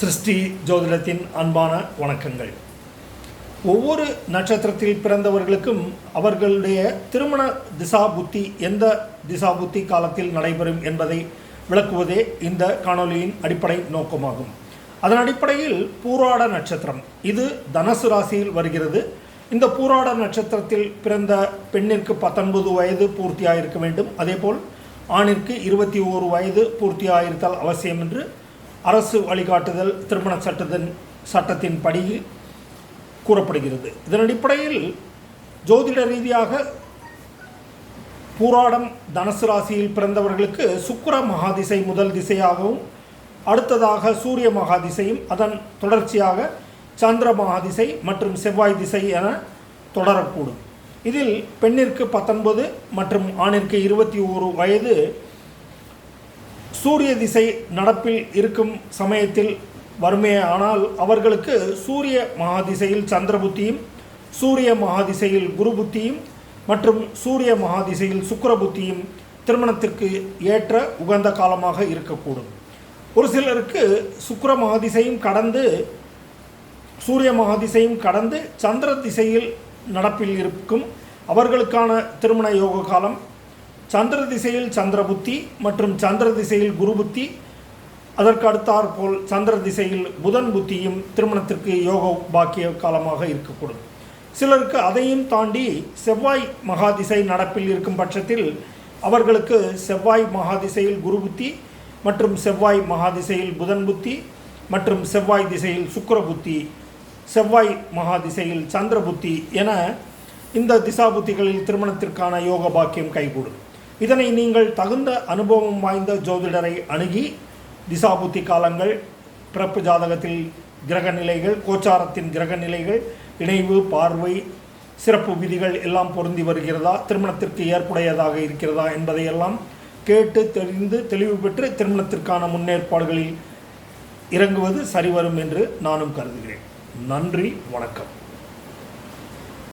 சிருஷ்டி ஜோதிடத்தின் அன்பான வணக்கங்கள். ஒவ்வொரு நட்சத்திரத்தில் பிறந்தவர்களுக்கும் அவர்களுடைய திருமண திசா புத்தி எந்த திசா புத்தி காலத்தில் நடைபெறும் என்பதை விளக்குவதே இந்த காணொலியின் அடிப்படை நோக்கமாகும். அதன் அடிப்படையில் பூராட நட்சத்திரம் இது தனுசு ராசியில் வருகிறது. இந்த பூராட நட்சத்திரத்தில் பிறந்த பெண்ணிற்கு பத்தொன்பது வயது பூர்த்தியாக இருக்க வேண்டும். அதேபோல் ஆணிற்கு இருபத்தி ஓரு வயது பூர்த்தியாக இருத்தல் அவசியம் என்று அரசு வழிகாட்டுதல் திருமண சட்டத்தின் சட்டத்தின் படி கூறப்படுகிறது. இதன் அடிப்படையில் ஜோதிட ரீதியாக பூராடம் தனுசு ராசியில் பிறந்தவர்களுக்கு சுக்கர மகாதிசை முதல் திசையாகவும் அடுத்ததாக சூரிய மகாதிசையும் அதன் தொடர்ச்சியாக சந்திர மகாதிசை மற்றும் செவ்வாய் திசை என தொடரக்கூடும். இதில் பெண்ணிற்கு பத்தொன்பது மற்றும் ஆணிற்கு இருபத்தி ஓரு வயது சூரிய திசை நடப்பில் இருக்கும் சமயத்தில் வருமே ஆனால் அவர்களுக்கு சூரிய மகாதிசையில் சந்திர புத்தியும் சூரிய மகாதிசையில் குரு புத்தியும் மற்றும் சூரிய மகாதிசையில் சுக்கர புத்தியும் திருமணத்திற்கு ஏற்ற உகந்த காலமாக இருக்கக்கூடும். ஒரு சிலருக்கு சுக்கர மகாதிசையும் கடந்து சூரிய மகாதிசையும் கடந்து சந்திர திசையில் நடப்பில் இருக்கும் அவர்களுக்கான திருமண யோக காலம் சந்திர திசையில் சந்திர புத்தி மற்றும் சந்திர திசையில் குரு புத்தி. அதற்கு அடுத்தாற்போல் சந்திர திசையில் புதன் புத்தியும் திருமணத்திற்கு யோக பாக்கிய காலமாக இருக்கக்கூடும். சிலருக்கு அதையும் தாண்டி செவ்வாய் மகாதிசை நடப்பில் இருக்கும் பட்சத்தில் அவர்களுக்கு செவ்வாய் மகாதிசையில் குரு புத்தி மற்றும் செவ்வாய் மகாதிசையில் புதன் புத்தி மற்றும் செவ்வாய் திசையில் சுக்கர புத்தி செவ்வாய் மகாதிசையில் சந்திர புத்தி என இந்த திசா புத்திகளில் திருமணத்திற்கான யோக பாக்கியம் கைகூடும். இதனை நீங்கள் தகுந்த அனுபவம் வாய்ந்த ஜோதிடரை அணுகி திசாபுத்தி காலங்கள் பிறப்பு ஜாதகத்தில் கிரக நிலைகள் கோச்சாரத்தின் கிரக நிலைகள் இணைவு பார்வை சிறப்பு விதிகள் எல்லாம் பொருந்தி வருகிறதா திருமணத்திற்கு ஏற்புடையதாக இருக்கிறதா என்பதையெல்லாம் கேட்டு தெரிந்து தெளிவு பெற்று திருமணத்திற்கான முன்னேற்பாடுகளில் இறங்குவது சரிவரும் என்று நானும் கருதுகிறேன். நன்றி வணக்கம்.